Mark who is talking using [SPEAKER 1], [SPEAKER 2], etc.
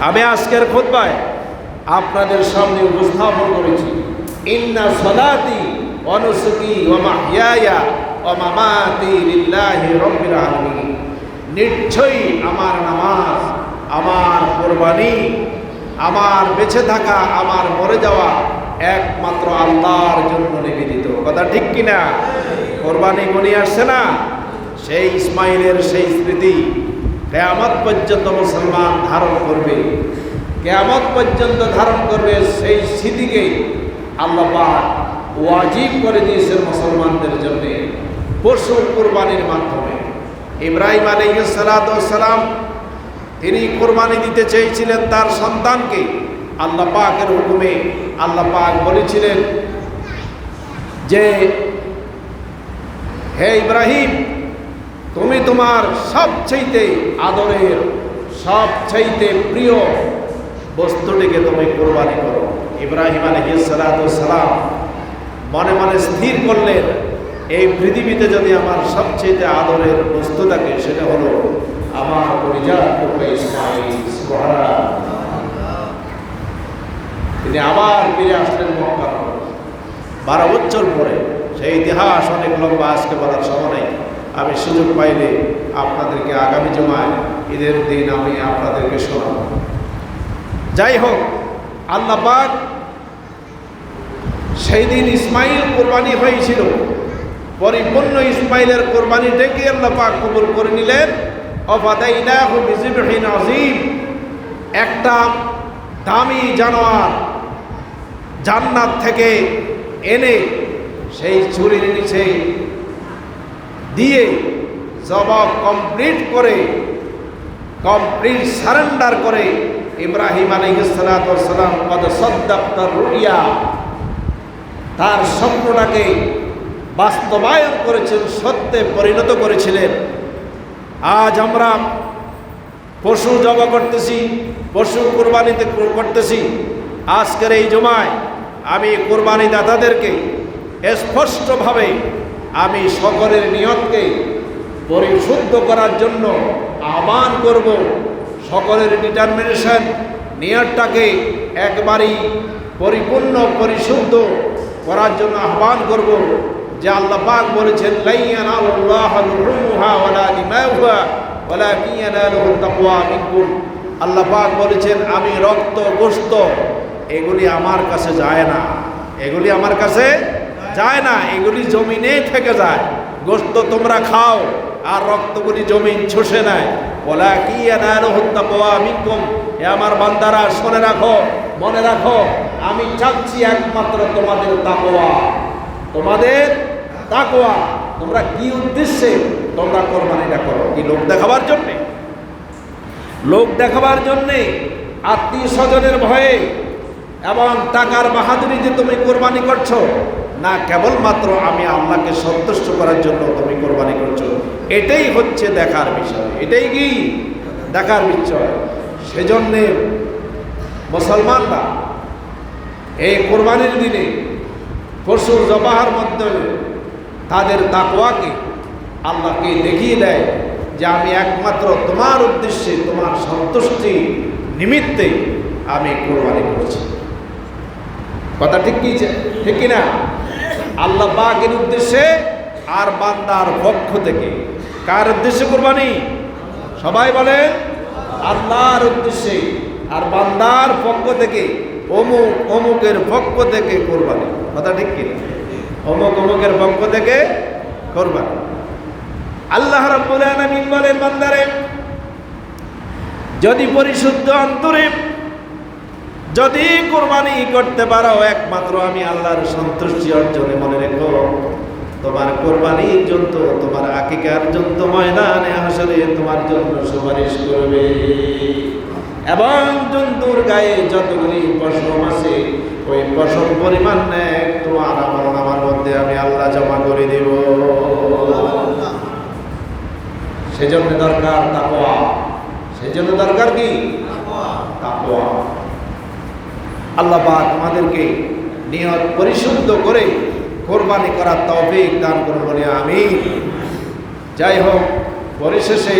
[SPEAKER 1] আমি আজকের খোদবায় আপনাদের সামনে উপস্থাপন করেছি। ইন্না সলাতি অনুসুকি ওমা হিয়া ওমামাতি লিল্লাহি রব্বিল আলামিন। নিশ্চয়ই আমার নামাজ, আমার কোরবানি, আমার বেঁচে থাকা, আমার মরে যাওয়া একমাত্র আল্লাহর জন্য নিবেদিত। কথা ঠিক কিনা? কোরবানি গুনি আসছে না? সেই ইসমাইলের সেই স্মৃতি কেয়ামত পর্যন্ত মুসলমান ধারণ করবে। কেয়ামত পর্যন্ত ধারণ করবে সেই স্মৃতিকে আল্লাহ ওয়াজিব করে দিয়েছেন মুসলমানদের জন্য পশু কোরবানির মাধ্যমে। ইব্রাহিম আলাইসালাম তিনি কোরবানি দিতে চেয়েছিলেন তার সন্তানকে। আল্লাহ পাকের হুকুমে আল্লাহ পাক বলেছিলেন যে, হে ইব্রাহিম তুমি তোমার সবচাইতে আদরের, সবচাইতে প্রিয় বস্তুটিকে তুমি কোরবানি করো। ইব্রাহিম আলহিসালাম মনে মনে স্থির করলেন, এই পৃথিবীতে যদি আমার সবচেয়ে আদরের বস্তু থাকে, সেটা হলো আমার। তিনি আবার ফিরে আসলেন মক্কা বারো বছর পরে। সেই ইতিহাস অনেক লম্বা, আজকে বলার সময় নেই। আমি সুযোগ পাইলে আপনাদেরকে আগামী জমায় ঈদের দিন আমি আপনাদেরকে শোনাব। যাই হোক, আল্লাহ পাক সেই দিন ইসমাইল কোরবানি হয়েছিল। পরিপূর্ণ ইসমাইলের কোরবানি ডেকে আল্লাহ পাক কবুল করে নিলেন। অবাদাইনাহু বিজিবহিন আজিম একটা দামি জানোয়ার জান্নাত থেকে এনে সেই চুরির নিচে দিয়ে জবাব কমপ্লিট করে কমপ্লিট সারেন্ডার করে ইব্রাহিম আলাইসালাম কত সদ্দাপ্তার রুইয়া। তার স্বপ্নটাকে বাস্তবায়ন করেছেন, সত্যে পরিণত করেছিলেন। আজ আমরা পশু জবা করতেছি, পশু কোরবানিতে করতেছি। আজকের এই জমায় আমি কোরবানি দাতাদেরকে স্পষ্টভাবে আমি সকলের নিয়তকে পরিশুদ্ধ করার জন্য আহ্বান করব। সকলের ডিটারমিনেশন নিয়তটাকে একবারই পরিপূর্ণ, পরিশুদ্ধ করার জন্য আহ্বান করব যে আল্লাহ পাক বলেছেন লাইয়ান আল্লাহ পাক বলেছেন, আমি রক্ত গোস্ত এগুলি আমার কাছে যায় না। এগুলি আমার কাছে যায় না, এগুলি জমিনে থেকে যায়। গোস্ত তোমরা খাও, আর রক্তগুলি জমিন ছুষে নেয়। বলা কি হত্যা পাওয়া মিনকুম। এ আমার বান্দারা, শুনে রাখো, মনে রাখো, আমি চাচ্ছি একমাত্র তোমাদের তাকোয়া তোমাদের তাকোয়া তোমরা কি উদ্দেশ্যে তোমরা কোরবানিটা করো? কি লোক দেখাবার জন্যে? লোক দেখাবার জন্যে আত্মীয় স্বজনের ভয়ে এবং টাকার বাহাদুরি যে তুমি কোরবানি করছ না কেবলমাত্র আমি আল্লাহকে সন্তুষ্ট করার জন্য তুমি কোরবানি করছ। এটাই হচ্ছে দেখার বিষয়। এটাই কি? দেখার বিষয়। সেজন্যে মুসলমানরা এই কোরবানির দিনে পশুর জবাহার মাধ্যমে তাদের তাকওয়াকে আল্লাহকে দেখিয়ে দেয় যে আমি একমাত্র তোমার উদ্দেশ্যে, তোমার সন্তুষ্টি নিমিত্তে আমি কোরবানি করছি। কথা ঠিক কি ঠিক কিনা? আল্লাহ পাকের উদ্দেশ্যে আর বান্দার পক্ষ থেকে। কার উদ্দেশ্যে কোরবানি? সবাই বলেন, আল্লাহর উদ্দেশ্যে। আর বান্দার পক্ষ থেকে, অমুক অমুকের পক্ষ থেকে কোরবানি। কথা ঠিক কিনা? অমুক অমুকের পক্ষ থেকে কোরবানি। আল্লাহ রাব্বুল আলামিন বলেন, বান্দারে, যদি পরিশুদ্ধ অন্তরে যদি কোরবানি করতে পারো, একমাত্র আমি আল্লাহর সন্তুষ্টি অর্জনে মনে রেখো। তোমার কোরবানির জন্য তোমার আকিকার জন্য ময়দানে আসলে তোমার জন্য সুপারিশ করবে। এবং জন্তুর গায়ে যতগুলি পশম আছে, ওই পশম পরিমাণ নেয় তোমার আমার আমার মধ্যে আমি আল্লাহ জমা করে দেব। সেজন্য দরকার তাকোয়া সেজন্য দরকার কি? তাকোয়া আল্লাহ আমাদেরকে নিয়ত পরিশুদ্ধ করে কোরবানি করার তৌফিক দান করুন আমি যাই হোক পরিশেষে